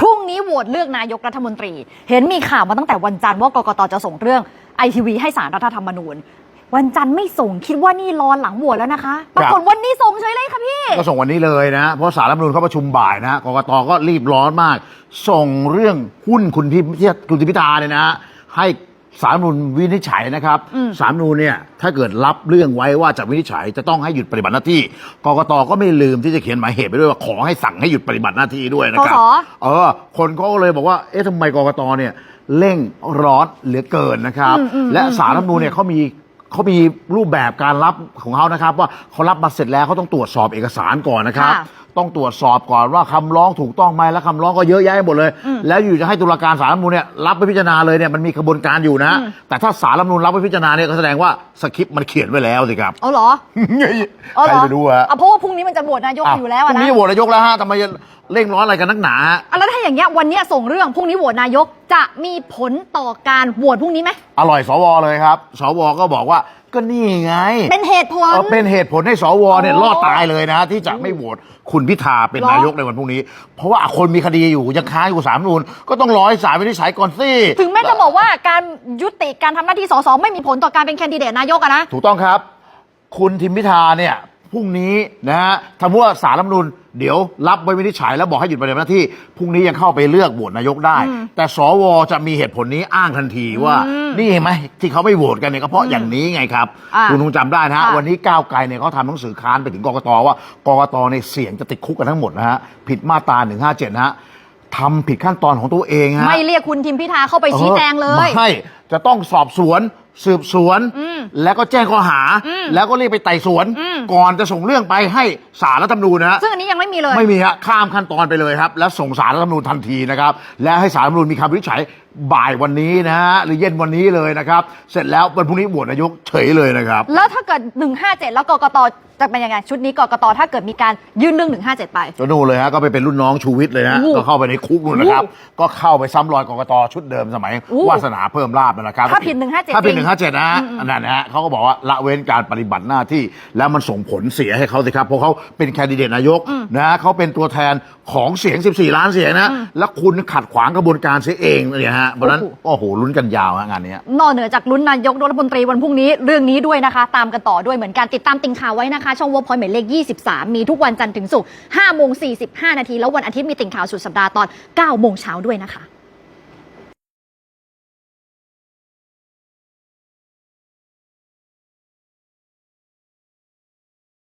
พรุ่งนี้โหวตเลือกนายกรัฐมนตรี เห็นมีข่าวมาตั้งแต่วันจันทร์ว่ากกตจะส่งเรื่องไอทีวีให้สารรัฐธรรมนูญ วันจันทร์ไม่ส่งคิดว่านี่รอหลังโหวตแล้วนะคะปรากฏวันนี้ส่งเฉยเลยค่ะพี่ก็ส่งวันนี้เลยนะ เพราะสารรัฐธรรมนูญเขาประชุมบ่ายนะกกตก็รีบร้อนมาก ส่งเรื่องหุ้นคุณทิมคุณทิมพิธาเนี่ยนะให้ สารรัฐธรรมนูญวินิจฉัยนะครับอืมสารรัฐธรรมนูญเนี่ยถ้าเกิดรับเรื่องไว้ว่าจะวินิจฉัยจะต้องให้หยุดปฏิบัติหน้าที่กกตก็ไม่ลืมที่จะเขียนหมายเหตุไปด้วยว่าขอให้สั่งให้หยุดปฏิบัติหน้าที่ด้วยนะครับสสเออคนเขาก็เลยบอกว่าเอ๊ะทำไมกกตเนี่ยเร่งร้อนเหลือเกินนะครับอืมอืมและอืมสารรัฐธรรมนูญเนี่ยเขามีเขามีรูปแบบการรับของเขานะครับ ว่าเขารับมาเสร็จแล้วเขาต้องตรวจสอบเอกสารก่อนนะครับค่ะ ต้องตรวจสอบก่อนว่าคำร้องถูกต้องไหมและคำร้องก็เยอะแยะไปหมดเลยอืมแล้วอยู่จะให้ตุลาการสารรัฐธรรมนูญเนี่ยรับไปพิจารณาเลยเนี่ยมันมีกระบวนการอยู่นะอืมแต่ถ้าสารรัฐธรรมนูญรับไปพิจารณาเนี่ยก็แสดงว่าสคริปต์มันเขียนไว้แล้วสิครับ เอาเหรอเอาใคเหรรอจะรู้ฮะเอาเพราะว่าพรุ่งนี้มันจะโหวตนายกอยู่แล้วพอะรุ่งนะนี้จะโหวตนายกแล้วฮะทำไมจะเร่งร้อนอะไรกันนักหนาฮะ อะแล้วถ้าอย่างเงี้ยวันเนี้ยส่งเรื่องพรุ่งนี้โหวตนายกจะมีผลต่อการโหวตพรุ่งนี้ไหม อร่อยสวเลยครับ สวก็บอกว่า ก็นี่ไง เป็นเหตุผล เออเป็นเหตุผลให้สวเนี่ยโอ้รอดตายเลยนะ ที่จะไม่โหวตคุณพิธาเป็นเหรอนายกในวันพรุ่งนี้ เพราะว่าคนมีคดีอยู่ยังค้างอยู่สามนูนก็ต้องรอให้ศาลวินิจฉัยก่อนสิถึงแม้จะบอกว่าการยุติการทำหน้าที่สสไม่มีผลต่อการเป็นแคนดิเดตนายกอะนะ ถูกต้องครับ คุณทิมพิธาเนี่ยพรุ่งนี้นะฮะทำว่าสารรัฐธรรมนูญ เดี๋ยวรับไว้วินิจฉัยแล้วบอกให้หยุดปฏิบัติหน้าที่พรุ่งนี้ยังเข้าไปเลือกโหวตนายกได้อืมแต่สวจะมีเหตุผลนี้อ้างทันทีว่าอืมนี่เห็นไหมที่เขาไม่โหวตกันเนี่ยก็เพราะอย่างนี้ไงครับ อ่าคุณคงจำได้นะฮะค่ะวันนี้ก้าวไกลเนี่ยเขาทำหนังสือค้านไปถึงกกตว่ากกตในยเสี่ยงจะติดคุกกันทั้งหมดนะฮะผิดมาตรา157นะฮะทำผิดขั้นตอนของตัวเองฮะ ไม่เรียกคุณทิมพิธาเข้าไปชี้แจงเลยไม่จะต้องสอบสวน สืบสวน อืม แล้วก็แจ้งข้อหาอืมแล้วก็เรียกไปไต่สวนอืมก่อนจะส่งเรื่องไปให้สารรัฐธรรมนูญนะฮะซึ่งอันนี้ยังไม่มีเลย ไม่มีฮะข้ามขั้นตอนไปเลยครับ แล้วส่งสารรัฐธรรมนูญทันทีนะครับ และให้สารรัฐธรรมนูญมีคำวินิจฉัยบ่ายวันนี้นะฮะหรือเย็นวันนี้เลยนะครับ เสร็จแล้ววันพรุ่งนี้โหวตนายกเฉยเลยนะครับ แล้วถ้าเกิด 157 แล้วกกตจะเป็นยังไง ชุดนี้กกตถ้าเกิดมีการยื่นเรื่อง 157 ไป ก็นู่นเลยฮะก็ไปเป็นรุ่นน้องชูวิทย์เลยนะอู้ก็เข้าไปในคุกนู่นนะครับอู้ก็เข้าไปซ้ำรอยกกตชุดเดิมสมัยอู้วาสนาเพิ่มลาบนะครับถ้าผิด157ถ้าผิดจริงหนึ่งห้าเจ็ดนะฮะอันนั้นนะฮะเขาก็บอกว่าละเว้นการปฏิบัติหน้าที่ แล้วมันส่งผลเสียให้เขาสิครับ เพราะเขาเป็นแคนดิเดตนายกนะฮะเขาเป็นตัวแทนของเสียง 14 ล้านเสียงนะ แล้วคุณขัดขวางกระบวนการเสียเองเนี่ยฮะเพราะฉะนั้นโอ้โหลุ้นกันยาวฮะงานเนี้ยนอกเหนือจากลุ้นนายกรัฐมนตรีวันพรุ่งนี้เรื่องนี้ด้วยนะคะ ตามกันต่อด้วยเหมือนกันติดตามติงข่าวไว้นะคะ ช่องวอพอยหมายเลข 23 มีทุกวันจันทร์ถึงศุกร์5โมง45 นาทีแล้ววันอาทิตย์มีติงข่าวสุดสัปดาห์ตอน9โมงเช้าด้วยนะคะ